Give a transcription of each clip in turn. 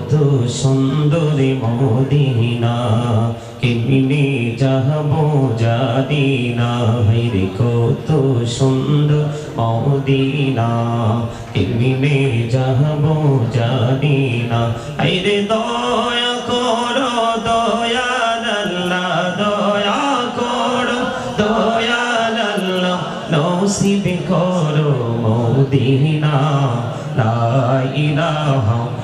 কত সুন্দরী মদিনা, কেমনে যাব জানি না রে কত সুন্দর মদিনা, কেমনে যাব জানি না রে দয়া কর দয়াল আল্লাহ দয়া কর দয়াল আল্লাহ নসিব করো মদিনা, লা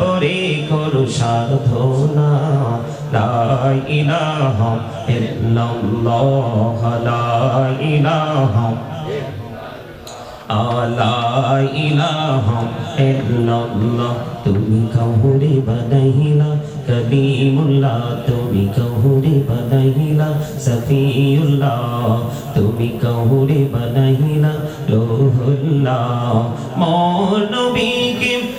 বরে করু সাধনা। লা ইলাহা ইল্লাল্লাহ, লা ইলাহা তুমি কাহুরে বানাইলা, কলিমুল্লাহ। তুমি কাহুরে বানাইলা, সফিউল্লাহ। তুমি কাহুরে বানাইলা, রুহুল্লাহ। মোর নবীকে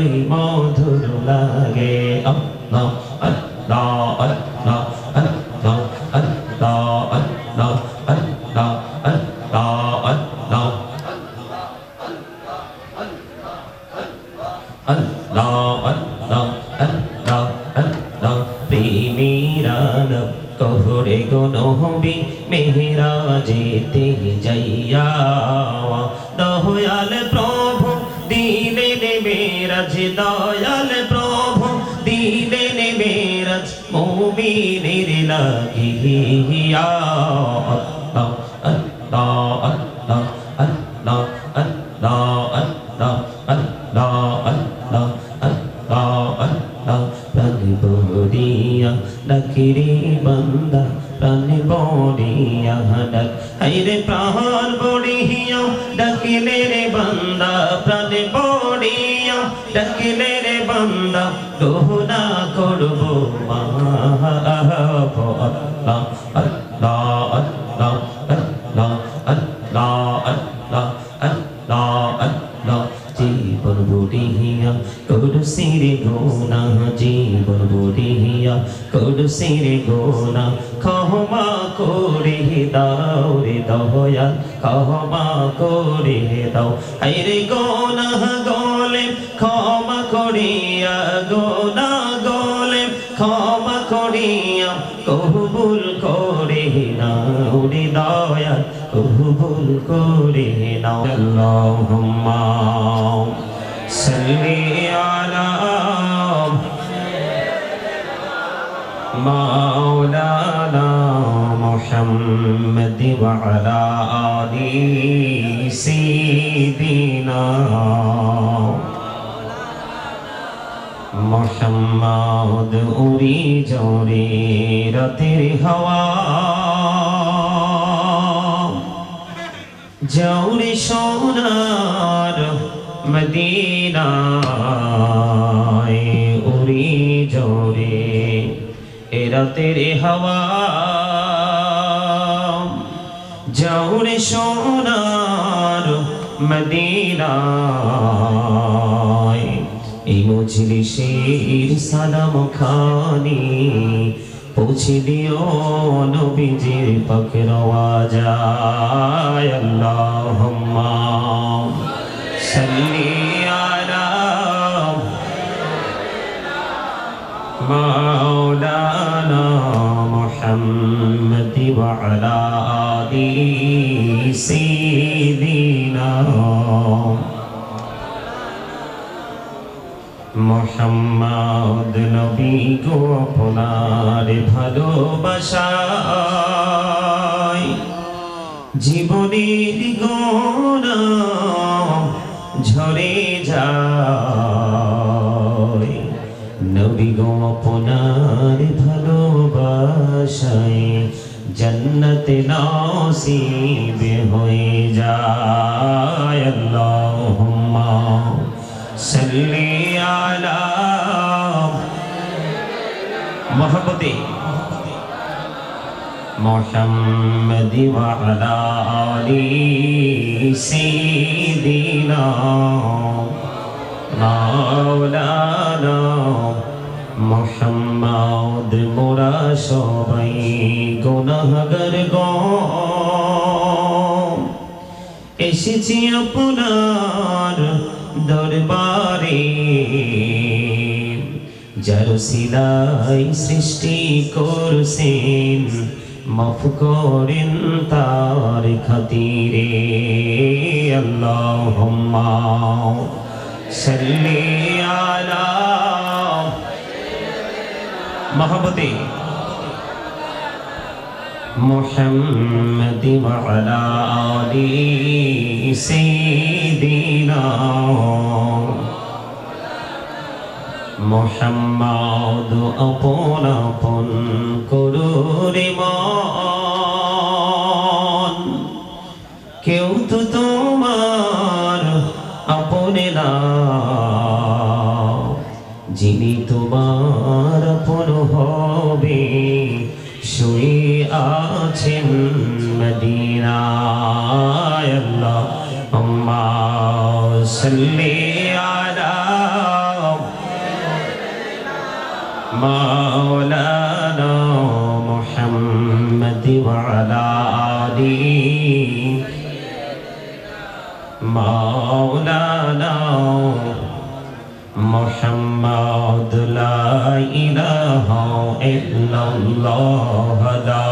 anymore. পড়িয়া ডাক আইরে প্রাণ পড়িয়া ডাকিলে রে বান্দা, প্রাণ পড়িয়া ডাকিলে রে বান্দা, দোহনা করব জীবন বুড়িয়া কোড সিরে গোনা, জীবন বুড়িয়া কোড সিরে গোনা, খাহ করে দাও রে দয়া ক্ষমা করে দাও আইরে গোনা গলে ক্ষমা করিয়া গোনা গলে ক্ষমা করিয়া কবুল করে নাও রে দয়া কবুল করে নাও আল্লাহুম্মা সাল্লি আলা مولانا محمد وعلى آل سيدنا মোহাম্মদ উড়ি জোরে রাতের হাওয়া জৌরে সোনার মদিনায় উড়ি জোরে এ রাতের হাওয়া যাও রে সোনার মদিনায় এই মজলিসের সালাম খানি পৌঁছে দিও নবীজির পকরওয়া যায় আল্লাহুম্মা সাল্লি আলা মাওলানা محمد وعلى آل سيدنا মোহাম্মদ নবী গো আপনার ভালোবাসায় জীবনের গোনা ঝরে যায় নবী গো আপনার ভালোবাসায় জন্নতে নসিব হয়ে যায় আল্লাহুম্মা সাল্লি আলা মোহাম্মদে محمد وعلى آل سيدنا مولانا মোহাম্মদ মোরা সবাই গুনাহগার এসেছি আপনার দরবারে, যার সিলাই সৃষ্টি করছেন, মাফ করেন তার খাতিরে। আল্লাহুম্মা সাল্লি আলা মহব্বতে محمد وعلى آل سيدنا মোহাম্মদ আপন আপন করুরে سيئات مدينة. يا الله اللهم صلي على مولانا محمد وعلى آله. مولانا محمد لا إله إلا الله.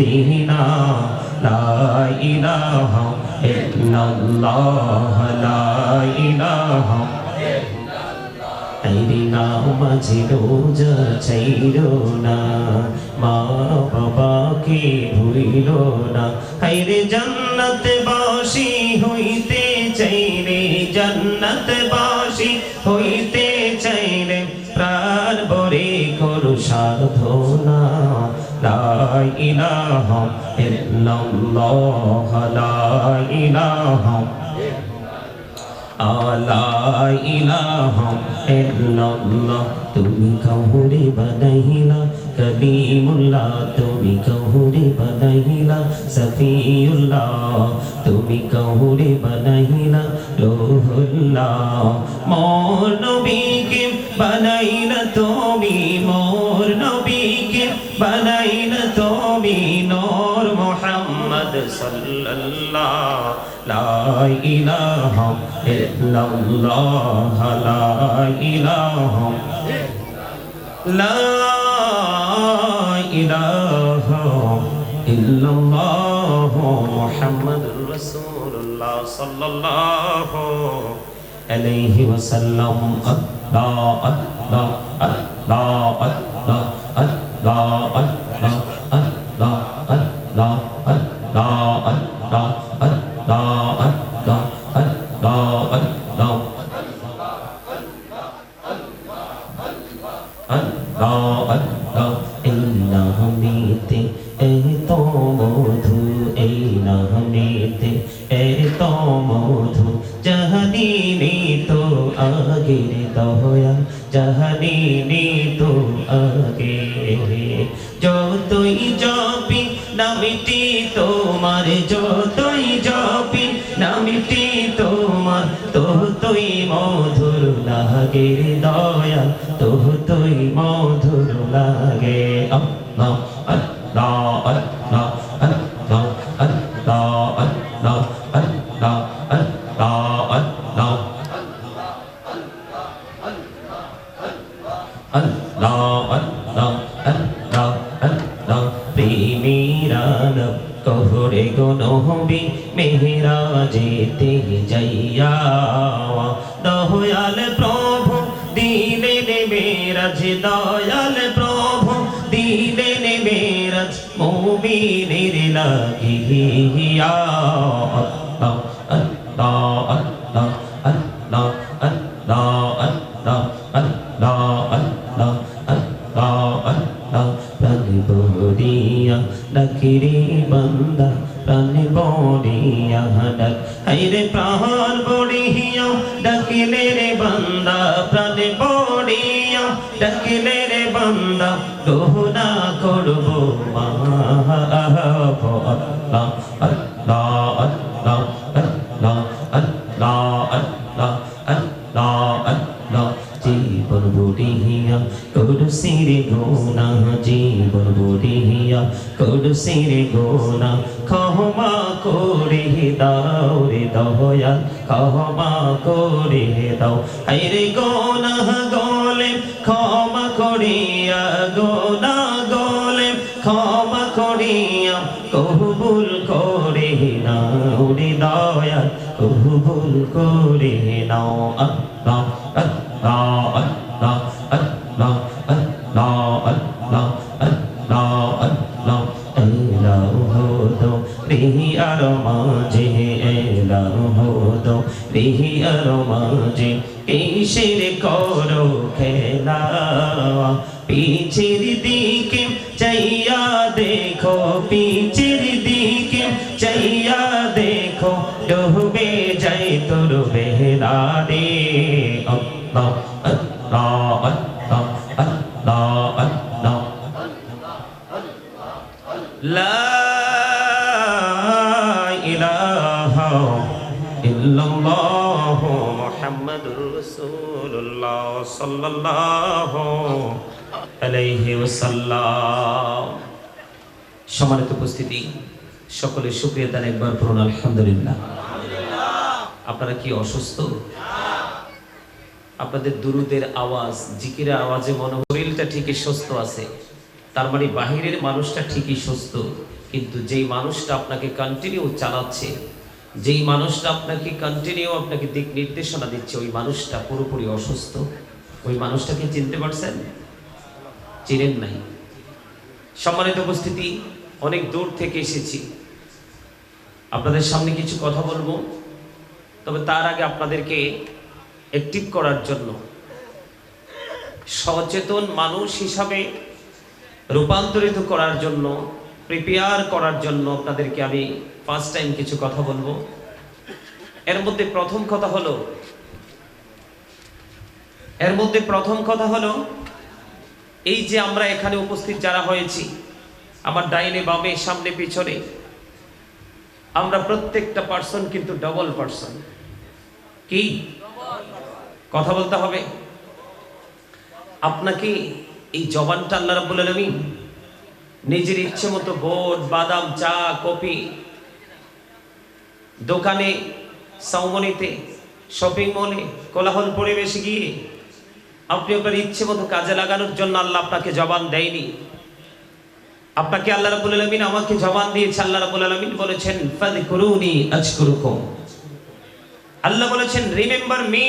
মদিনা লা ইলাহা ইল্লাল্লাহ, লা ইলাহা আইরিনা মাঝে রোজা চাইরো না, মা বাবাকে ভুলিল না। হাইরে জান্নাত লা ইলাহা ইল্লাল্লাহ, লা ইলাহা আলা ইলাহা ইল্লাল্লাহ, তুমি কাহুরে বানাইলা কলিমুল্লাহ তুমি কাহুরে বানাইলা, সফিউল্লাহ, তুমি কাহুরে বানাইলা, রুহুল্লাহ, মোর নবীকে বানাইলা তুমি, মোর নবীকে বানাইলা তুমি নূর মুহাম্মদ সাল্লাল্লাহ। লা ইলাহা ইল্লাল্লাহ, লা ইলাহা লা ইলাহা ইল্লাল্লাহ মুহাম্মাদুর রাসূলুল্লাহ সাল্লাল্লাহু আলাইহি ওয়াসাল্লাম। আল্লাহ আল্লাহ আল্লাহ এই নামেতে তো আগের দহয়া জাহানি তো আগে নামিটি তোমার যতই জপি, নামিটি তোমার তো তুই মধুর লাগে দয়া তো তুই মধুর লাগে। আল্লাহ আল্লাহ। মুমিনের লাগিয়া আল্লাহ আল্লাহ আল্লাহ আল্লাহ আল্লাহ আল্লাহ আল্লাহ আল্লাহ আল্লাহ আল্লাহ প্রাণ বড়িয়া ডাকিরে বান্দা প্রাণ বড়িয়া ডাক হাইরে প্রাণ বড়িয়া ডাকিলে রে বান্দা প্রাণ বড়িয়া ডাকিলে জীবন বুড়িয়া কুরসির গোনা জীবন বুড়িয়া কুরসির গোনা ক্ষমা করে দাও রে দয়া ক্ষমা করে দাও হাইরে গোনা গলে ক্ষমা করিয়া গোনা দয়া কবুল করে নাও আল্লাহ আল্লাহ আল্লাহ আল্লাহ আল্লাহ আল্লাহ আল্লাহ আল্লাহ এলাও হতো রিহি আর মাঝে এলাও হতো রিহি আর মাঝে কিসের করো খেলা পিছের দিকে চাইয়া দেখো পিছের দে সম্মানিত উপস্থিতি সকলে শুক্রিয়া তার একবার পুরনো আলহামদুলিল্লাহ। আপনারা কি অসুস্থ? আপনাদের দুরুদের আওয়াজ, জিকিরের আওয়াজে মনে শরীরটা ঠিকই সুস্থ আছে। তার মানে বাহিরের মানুষটা ঠিকই সুস্থ, কিন্তু যেই মানুষটা আপনাকে কন্টিনিউ চালাচ্ছে, যেই মানুষটা আপনাকে কন্টিনিউ আপনাকে দিক নির্দেশনা দিচ্ছে, ওই মানুষটা পুরোপুরি অসুস্থ। ওই মানুষটাকে চিনতে পারছেন? চিনেন নাই। সম্মানিত উপস্থিতি, অনেক দূর থেকে এসেছি। আপনাদের সামনে কিছু কথা বলব। তবে তার আগে আপনাদেরকে অ্যাক্টিভ করার জন্য সচেতন মানুষ হিসাবে রূপান্তরিত করার জন্য প্রিপেয়ার করার জন্য আপনাদেরকে আমি ফার্স্ট টাইম কিছু কথা বলব। এর মধ্যে প্রথম কথা হলো, এর মধ্যে প্রথম কথা হলো, এই যে আমরা এখানে উপস্থিত যারা হয়েছি, আমার ডাইনে বামে, সামনে, পিছনে আমরা প্রত্যেকটা পার্সন কিন্তু ডবল পার্সন কি? কথা বলতে হবে। আপনাকে এই জবানটা আল্লাহ রাব্বুল আলামিন নিজের ইচ্ছে মতো বোট, বাদাম, চা, কফি দোকানে, সাউমনিতে শপিং মলে কোলাহল পরিবেশে গিয়ে আপনি আপনার ইচ্ছে মতো কাজে লাগানোর জন্য আল্লাহ আপনাকে জবান দেয়নি। আপনাকে আল্লাহ রাব্বুল আলামিন আমাকে জবান দিয়েছে, আল্লাহ রাব্বুল আলামিন বলেছেন ফাযকুরুনি আল্লাহ বলেছেন remember me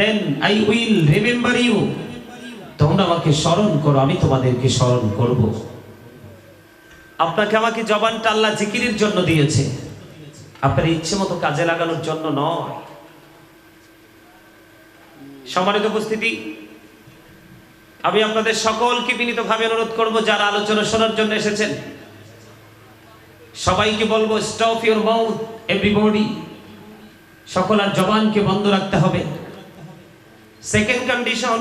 then I will remember you তোমরা আমাকে স্মরণ করো, আমি তোমাদেরকে স্মরণ করব। আপনাকে আমাকে জবানটা আল্লাহ জিকিরের জন্য দিয়েছে। আপনার ইচ্ছে মতো কাজে লাগানোর জন্য নয়। সম্মানিত উপস্থিতি আমি আপনাদের সকলকে বিনীতভাবে অনুরোধ করব, যারা আলোচনা শোনার জন্য এসেছেন, সবাইকে বলব স্টপ ইউর মাউথ এভরিবডি সকল আর জবানকে বন্ধ রাখতে হবে। Second condition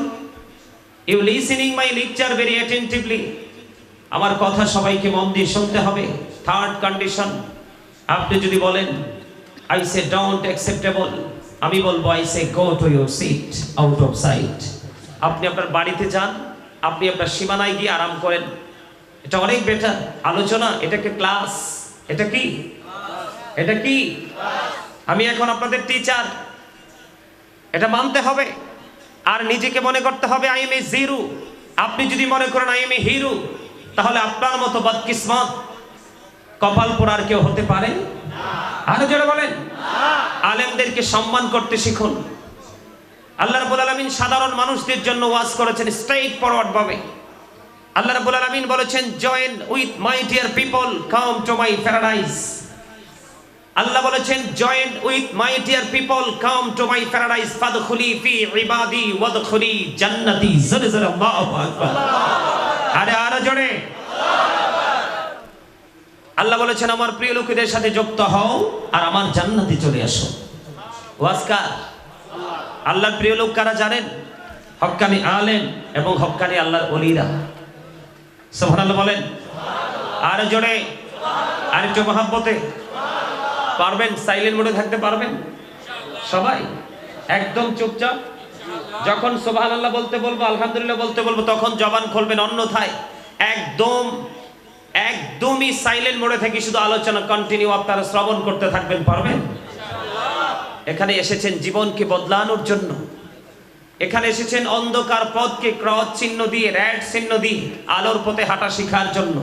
you listening my lecture very attentively আমার কথা সবাইকে মন দিয়ে শুনতে হবে। থার্ড কন্ডিশন আপনি যদি বলেন আই সে ডোন্ট অ্যাকসেপ্টেবল আমি বলব I say go to your seat out of sight আপনি আপনার বাড়িতে যান আপনি আপনার সীমানায় গিয়ে আরাম করেন। এটা অনেক বেটার আলোচনা এটাকে ক্লাস এটা কি? এটা কি? আমি এখন আপনাদের টিচার এটা মানতে হবে। আর নিজেকে মনে করতে হবে আই এম এ জিরো আপনি যদি মনে করেন আই এম এ হিরো তাহলে আপনার মতো বদকিসমত কপাল পোড়ার কেউ হতে পারে? আরও যারা বলেন। আলেমদেরকে সম্মান করতে শিখুন। আল্লাহ রাব্বুল আলামিন সাধারণ মানুষদের জন্য ওয়াজ করেছেন স্ট্রেইট ফরওয়ার্ড ভাবে। আল্লাহ রাব্বুল আলামিন বলেছেন join with my dear people come to my paradise Allah বলেছেন join with my dear people come to my paradise ফাদখুলি ফি ইবাদি ওয়াদখুলি জান্নাতি জোরে জোরে, আল্লাহু আকবার। আরে, আরও জোরে। আল্লাহ বলেছেন, আমার প্রিয় লোকেদের সাথে যুক্ত হও আর আমার জান্নাতে চলে আসো। ওয়াজকার আল্লাহর প্রিয় লোক কারা জানেন? হক্কানি আলেন এবং হক্কানি আল্লাহর অলিরা। সুবহানাল্লাহ বলেন। আর জোরে। আর একটু মহাব্বতে। পারবেন? সাইলেন্ট মোডে থাকতে পারবেন? সবাই? একদম চুপচাপ? যখন সোভান আল্লাহ বলতে বলব, আলহামদুলিল্লাহ বলতে বলব, তখন জবান খুলবেন অন্যথায়। একদম, একদমই সাইলেন্ট মোডে থেকে শুধু আলোচনা কন্টিনিউ আপনারা শ্রবণ করতে থাকবেন, পারবেন? এখানে এসেছেন জীবনকে বদলানোর জন্য। এখানে এসেছেন অন্ধকার পথকে ক্রস চিহ্ন দিয়ে র্যাড চিহ্ন দিয়ে, আলোর পথে হাঁটা শেখার জন্য।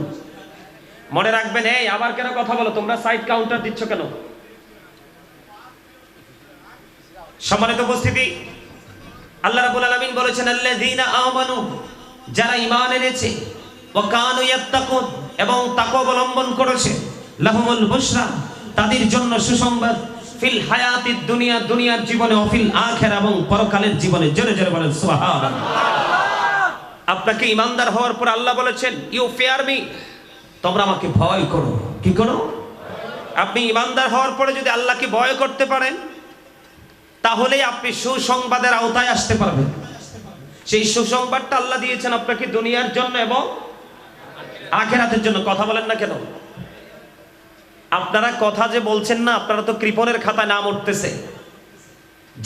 মনে রাখবেন, এই, আবার কেন কথা বলো? তোমরা সাইড কাউন্টার দিচ্ছ কেন? সম্মানিত উপস্থিতি, আল্লাহ রাব্বুল আলামিন বলেছেন, আল্লাযীনা আমানু, যারা ঈমান এনেছে এবং তাকওয়া অবলম্বন করেছে, লাহুমুল বুশরা, তাদের জন্য সুসংবাদ ফিল হায়াতিদ দুনিয়া, দুনিয়ার জীবনে অফিল আখিরা এবং পরকালের জীবনে জোরে জোরে বলেন, সুবহানাল্লাহ। আপনাকে ইমানদার হওয়ার পর আল্লাহ বলেছেন ইউ ফেয়ার মি তোমরা আমাকে ভয় করো। কি করো? আপনি ইমানদার হওয়ার পরে যদি আল্লাহকে ভয় করতে পারেন, তাহলে আপনি সুসংবাদের আওতায় আসতে পারবেন। সেই সুসংবাদটা আল্লাহ দিয়েছেন আপনাকে দুনিয়ার জন্য এবং আখেরাতের জন্য। কথা বলেন না কেন? আপনারা কথা যে বলছেন না, আপনারা তো কৃপণের খাতায় নাম উঠতেছে।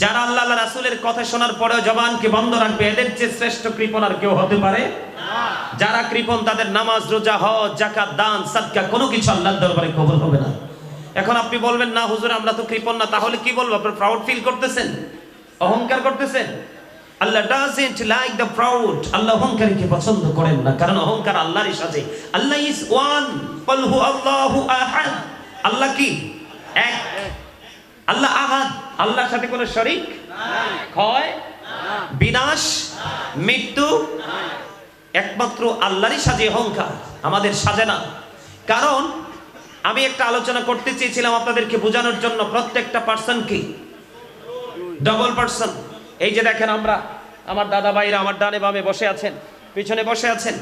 যারা আল্লাহ রাসুলের কথা শোনার পরেও জবানকে বন্ধ রাখবে, এদের যে শ্রেষ্ঠ কৃপণ আর কেউ হতে পারে? যারা কৃপণ, তাদের নামাজ, রোজা, হজ জাকাত দান, সাদকা, কোনো কিছু আল্লাহর দরবারে কবুল হবে না। এখন আপনি বলবেন, না হুজুর, আমরা তো কৃপণ না। তাহলে কি বলব, আপনার প্রাউড ফিল করতেছেন? অহংকার করতেছেন? Allah doesn't like the proud Allah অহংকারীকে পছন্দ করেন না, কারণ অহংকার আল্লাহরই সাথে। আল্লাহ ইজ ওয়ান হু আল্লাহু আহাদ। আল্লাহ কি? এক। আল্লাহ আহাদ। আল্লাহর সাথে কোনো শরিক? ক্ষয়? বিনাশ? মৃত্যু? একমাত্র আল্লাহরই সাজে অহংকার। আমাদের সাজে না। কারণ, আমি একটা আলোচনা করতে চেয়েছিলাম আপনাদেরকে বোঝানোর জন্য প্রত্যেকটা পার্সন কি। ডবল পার্সন এই যে দেখেন আমরা, আমার দাদা ভাইরা আমার ডানে বামে বসে আছেন, পিছনে বসে আছেন।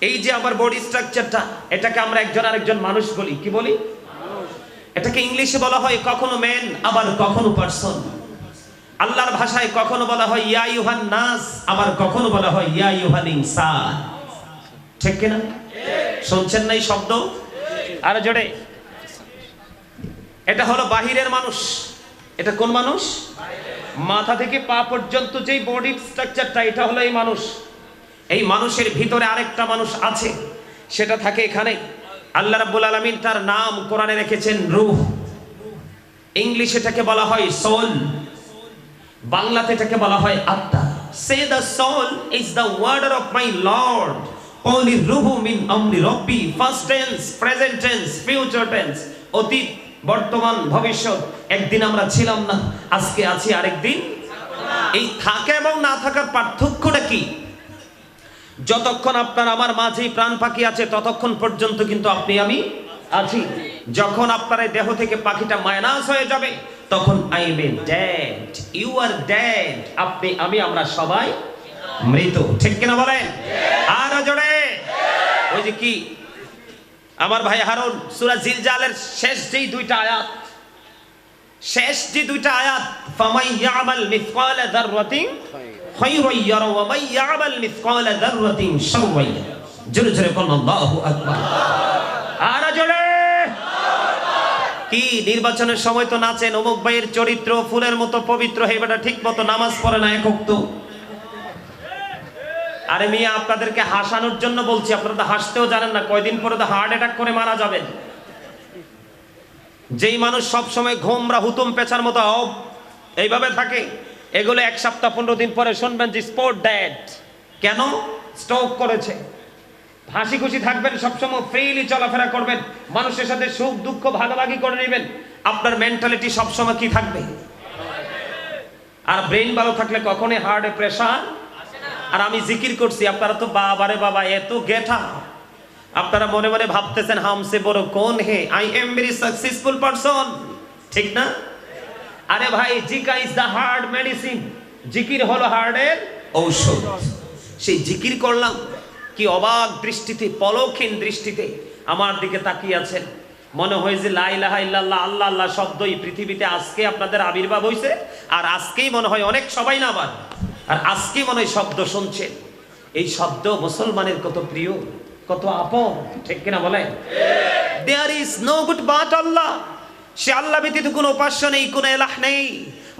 এই যে আমার বডি স্ট্রাকচারটা এটাকে আমরা একজন আরেকজন মানুষ বলি। কি বলি? এটাকে ইংলিশে বলা হয় কখনো ম্যান আবার কখনো পার্সন আল্লাহর ভাষায় কখনো বলা হয় ইয়া ইউহান নাস, আবার কখনো বলা হয় ইয়া ইউহান ইনসান ঠিক কিনা? শুনছেন না এই শব্দ? আর জোরে। এটা হলো বাহিরের মানুষ। এটা কোন মানুষ? মাথা থেকে পা পর্যন্ত যেই বডি স্ট্রাকচারটা এটা হলো এই মানুষ। এই মানুষের ভিতরে আরেকটা মানুষ আছে। সেটা থাকে এখানে। আল্লাহ রাব্বুল আলামিন তার নাম কোরআনে রেখেছেন রূহ। ইংলিশে এটাকে বলা হয় সোল। বাংলাতে এটাকে বলা হয় আত্মা। Say the soul is the warder of my lord only রুহু মিন আমরি রব্বি। First tense present tense future tense অতীত, বর্তমান, ভবিষ্যৎ। একদিন আমরা ছিলাম না, আজকে আছি আরেকদিন। এই থাকা এবং না থাকার পার্থক্যটা কি? যতক্ষণ আপনার আমার মাঝেই প্রাণ পাখি আছে, ততক্ষণ পর্যন্ত কিন্তু আপনি আমি আছি। যখন আপনার দেহ থেকে পাখিটা মাইনাস হয়ে যাবে, তখন I a dad you are dad আপনি, আমি, আমরা সবাই মৃত। ঠিক কিনা বলেন? আর জোরে। ওই যে কি? আমার ভাই হারুন, সূরা জিলজালের শেষ যেই দুইটা আয়াত, শেষ যে দুইটা আয়াত, ফামাই ইয়ামাল মিসকালা যাররাতিন জোরে জোরে কি নির্বাচনের সময় তো নাচেন, অমুক ভাইয়ের চরিত্র, ফুলের মতো পবিত্র, হে বেটা ঠিক মতো নামাজ পড়ে না একক তো আরে মিয়া, আপনাদেরকে হাসানোর জন্য বলছি, আপনারা তো হাসতেও জানেন না, কয়দিন পরে তো হার্ট অ্যাটাক করে মারা যাবেন। যেই মানুষ সব সময় ঘোমরা হুতুম পেছার মতো এইভাবে থাকে। এগুলো এক সপ্তাহ পনেরো দিন পরে শুনবেন যে স্পোর্ট ড্যাড। কেন? স্ট্রোক করেছে। হাসি খুশি থাকবেন, সবসময় ফ্রিলি চলাফেরা করবেন, মানুষের সাথে সুখ, দুঃখ, ভাগাভাগি করে নেবেন। আপনার মেন্টালিটি সবসময় কি থাকবে? আর ব্রেন ভালো থাকলে কখনই হার্টে প্রেশার আর আমি জিকির করছি, আপনারা তো বাবারে বাবা, এত গেঠা আপনারা মনে মনে ভাবতেছেন হামসে বড় কোন হে? I am very successful person ঠিক না? আরে ভাই, জিকা ইজ দা হার্ড মেডিসিন জিকির হলো হার্টের ঔষধ। সেই জিকির করলাম, কি অবাক দৃষ্টিতে, পলকহীন দৃষ্টিতে আমার দিকে তাকিয়ে আছেন। মনে হয় যে লা ইলাহা ইল্লাল্লাহ, আল্লাহ আল্লাহ শব্দই পৃথিবীতে আজকে আপনাদের আবির্ভাব হইছে, আর আজকেই মনে হয় অনেক সবাই না আবার আর আজকে মনে হয় শব্দ শুনছেন। এই শব্দ মুসলমানের কত প্রিয়, কত আপন, ঠিক কিনা বলে there is no god but Allah সে আল্লাহ ব্যতীত কোনো উপাস্য নেই, কোনো এলাহ নেই।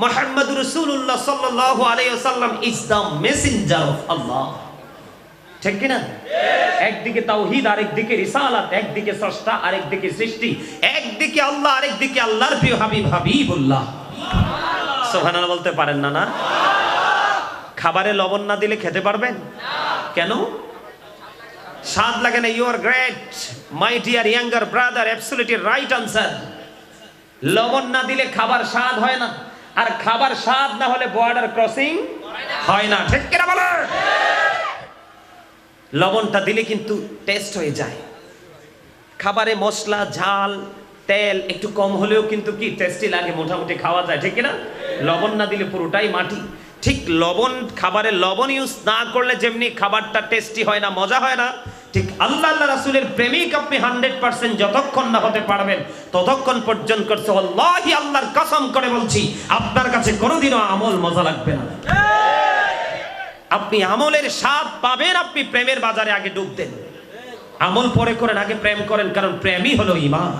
মোহাম্মদ রসুল্লাহ সাল্লাল্লাহু আলাইহি ওয়াসাল্লাম is the messenger of Allah ঠিক কিনা? একদিকে তাওহীদ, আরেকদিকে রিসালাত, একদিকে স্রষ্টা, আরেকদিকে সৃষ্টি। একদিকে আল্লাহ, আরেকদিকে আল্লাহর প্রিয় হাবিব হাবিবুল্লাহ। সুবহানাল্লাহ বলতে পারেন না না? খাবারে লবণ না দিলে খেতে পারবেন? কেন? স্বাদ লাগে না you are great my dear younger brother absolutely right answer লবণ না দিলে খাবার স্বাদ হয় না। আর খাবার স্বাদ না হলে বর্ডার ক্রসিং হয় না। ঠিক কিনা বলো? লবণটা দিলে কিন্তু টেস্ট হয়ে যায়। খাবারে মশলা, ঝাল, তেল একটু কম হলেও কিন্তু কি টেস্টি লাগে, মোটামুটি খাওয়া যায়। ঠিক না লবণ না দিলে পুরোটাই মাটি। ঠিক লবণ, খাবারে লবণ ইউজ না করলে যেমনি খাবারটা টেস্টি হয় না, মজা হয় না। ঠিক আল্লাহ আল্লাহ রাসুলের প্রেমিক আপনি হান্ড্রেড পার্সেন্ট যতক্ষণ না হতে পারবেন ততক্ষণ পর্যন্ত করছে, আল্লাহি আল্লাহর কসম করে বলছি, আপনার কাছে কোনোদিনও আমল মজা লাগবে না। আপনি আমলের স্বাদ পাবেন, আপনি প্রেমের বাজারে আগে ডুব দেন। আমল পরে করেন, আগে প্রেম করেন, কারণ প্রেমই হলো ইমান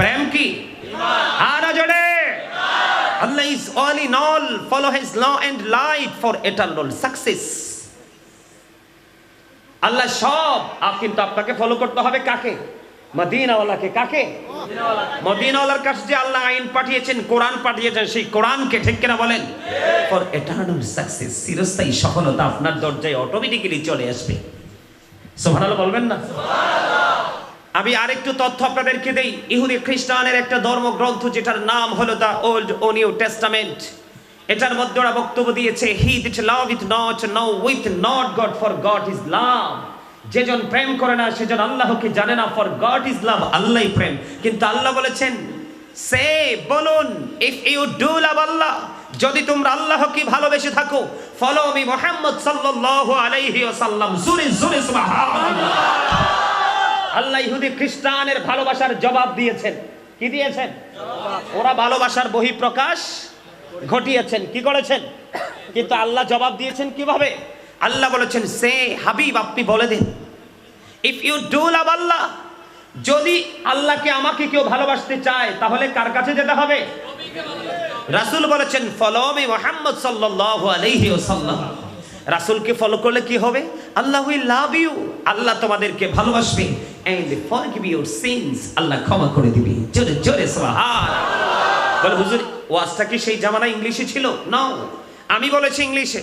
প্রেম কি? আর is all in all follow his law and life for success Allah সব কিন্তু আপনাকে ফলো করতে হবে কাকে? মদিনাওয়ালাকে কাকে? মদিনাওয়ালার কাছে যে আল্লাহ আইন পাঠিয়েছেন, কোরআন পাঠিয়েছেন, সেই কোরআনকে ঠিক কিনা বলেন? ফর এটার্নাল সাকসেস চিরস্থায়ী সফলতা আপনার দরজায় অটোমেটিক্যালি চলে আসবে। সুবহানাল্লাহ বলবেন না? আমি আরেকটু তথ্য আপনাদেরকে দেই। ইহুদি খ্রিস্টানের একটা ধর্মগ্রন্থ যেটার নাম হলো দ্য ওল্ড ও নিউ টেস্টামেন্ট। এটার মধ্যে ওরা বক্তব্য দিয়েছে he that loveth not knoweth not God for God is love যেজন প্রেম করে না সেজন আল্লাহকে জানে না ফর গড ইজ লাভ আল্লাহই প্রেম। কিন্তু আল্লাহ বলেছেন সে বলুন if you do love Allah যদি তোমরা আল্লাহকে ভালোবেসে থাকো ফলো মি মোহাম্মদ সাল্লাল্লাহু আলাইহি ওয়াসাল্লাম। জোরে জোরে সুবহানাল্লাহ। আল্লাহ ইহুদি খ্রিস্টানের ভালোবাসার জবাব দিয়েছেন। কি দিয়েছেন? ওরা ভালোবাসার বহিঃপ্রকাশ ঘটিয়েছেন, কি করেছেন? কিন্তু আল্লাহ জবাব দিয়েছেন কীভাবে? আল্লাহ বলেছেন, সে হাবিব, আপনি বলে দিন। If you do love Allah, যদি আল্লাহকে আমাকে কেউ ভালোবাসতে চায়, তাহলে কার কাছে যেতে হবে? রাসূল বলেছেন ফলো মি মুহাম্মদ সাল্লাল্লাহু আলাইহি ওয়াসাল্লাম। রাসূলকে ফলো করলে কি হবে? আল্লাহ উইল লাভ ইউ আল্লাহ তোমাদেরকে ভালোবাসবে। And forgive your sins Allah ক্ষমা করে দিবে। জোরে জোরে সুবহান বলে, হুজুর ওয়াজটা কি সেই জামানা ইংলিশে ছিল? নাও আমি বলেছি ইংলিশে।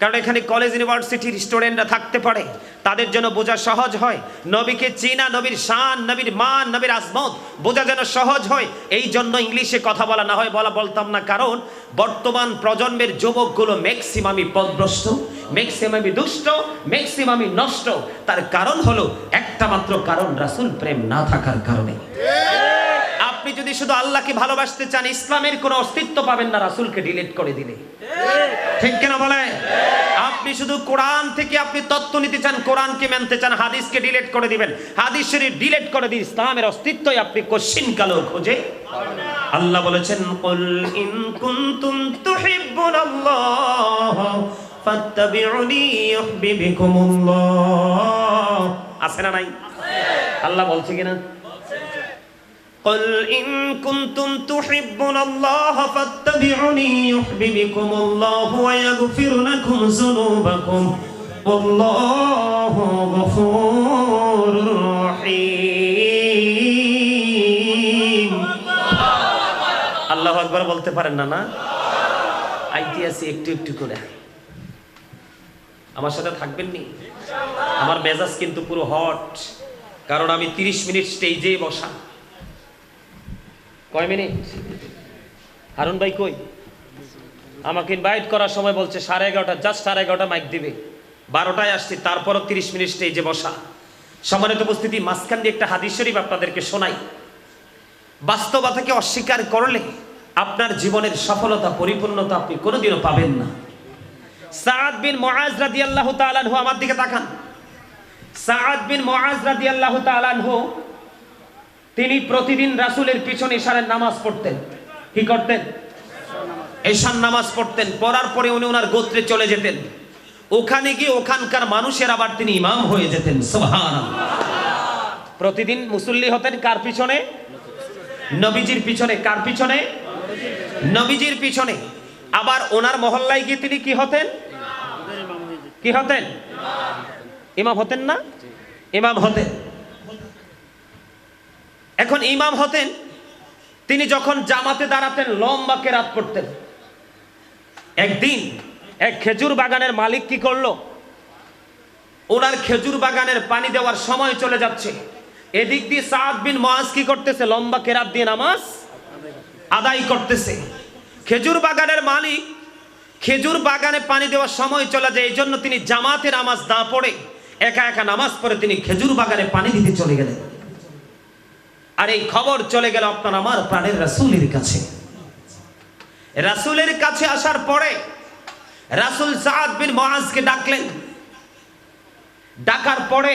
কারণ এখানে কলেজ ইউনিভার্সিটির স্টুডেন্টরা থাকতে পারে। তাদের জন্য বোঝা সহজ হয়। নবীকে চিনা, নবীর শান, নবীর মান, নবীর আজমত বোঝা যেন সহজ হয়। এই জন্য ইংলিশে কথা বলা না হয় বলা বলতাম না। কারণ বর্তমান প্রজন্মের যুবকগুলো ম্যাক্সিমামই পদভ্রষ্ট ম্যাক্সিমামই দুষ্ট ম্যাক্সিমামই নষ্ট। তার কারণ হলো একটা মাত্র কারণ, রাসূল প্রেম না থাকার কারণে। আপনি যদি শুধু আল্লাহকে ভালোবাসতে চান, ইসলামের কোনো অস্তিত্ব পাবেন না রাসূলকে ডিলিট করে দিলে। ঠিক কিনা বলে? আপনি শুধু কোরআন থেকে আপনি তত্ত্ব নিতে চান, কোরআনকে মানতে চান, হাদিসকে ডিলিট করে দিবেন। হাদিস শরীফ ডিলিট করে দিন ইসলামের অস্তিত্বই আপনি কোশ্চিন কালো খোঁজে। আল্লাহ বলেছেন, কুল ইন কুনতুম তুহিব্বুনাল্লাহ ফাত্তাবিউনি ইউহিব্বুকুমুল্লাহ। আছে না নাই? আল্লাহ বলছে কিনা? قل إن كنتم تحبون الله فاتبعوني يحببكم الله ويغفر لكم ذنوبكم والله غفور رحيم আল্লাহ একবার বলতে পারেন না না আইতে আছি একটু একটু করে আমার সাথে থাকবেন নি আমার মেজাজ কিন্তু পুরো হট কারণ আমি 30 মিনিট স্টেজে বসা কয় মিনিট? হারুন ভাই কই? আমাকে ইনভাইট করার সময় বলছে, সাড়ে এগারোটা জাস্ট সাড়ে এগারোটা মাইক দিবে। বারোটায় আসছি, তারপরও তিরিশ মিনিট স্টেজে বসা। সম্মানিত উপস্থিতি, মাঝখান দিয়ে একটা হাদিস শরীফ আপনাদেরকে শোনাই। বাস্তবতাকে অস্বীকার করলে আপনার জীবনের সফলতা, পরিপূর্ণতা আপনি কোনোদিনও পাবেন না। সাদ বিন মুআজ রাদিয়াল্লাহু তাআলা আনহু আমার দিকে তাকান। সাদ বিন মুআজ রাদিয়াল্লাহু তাআলা আনহু তিনি প্রতিদিন রাসূলের পিছনে ইশারের নামাজ পড়তেন। কি করতেন? এশার নামাজ পড়তেন। পড়ার পরে উনি ওনার গোত্রে চলে যেতেন। ওখানে গিয়ে ওখানকার মানুষের আবার তিনি ইমাম হয়ে যেতেন। প্রতিদিন মুসল্লি হতেন কার পিছনে? নবীজির পিছনে। কার পিছনে? নবীজির পিছনে। আবার ওনার মহল্লায় গিয়ে তিনি কি হতেন? কি হতেন? ইমাম হতেন না? ইমাম হতেন। এখন ইমাম হতেন, তিনি যখন জামাতে দাঁড়াতেন, লম্বা কেরাত পড়তেন। একদিন এক খেজুর বাগানের মালিক কি করল? ওনার খেজুর বাগানের পানি দেওয়ার সময় চলে যাচ্ছে। এদিক দিয়ে সাদ বিন মাস কি করতেছে? লম্বা কেরাত দিয়ে নামাজ আদায় করতেছে। খেজুর বাগানের মালিক খেজুর বাগানে পানি দেওয়ার সময় চলে যায় এই জন্য তিনি জামাতে নামাজ না পড়ে, একা একা নামাজ পড়ে তিনি খেজুর বাগানে পানি দিতে চলে গেলেন। আর এই খবর চলে গেল আপনার আমার প্রাণের রাসুলের কাছে। রাসুলের কাছে আসার পরে রাসুল সাদ বিন মহাজকে ডাকলেন। ডাকার পরে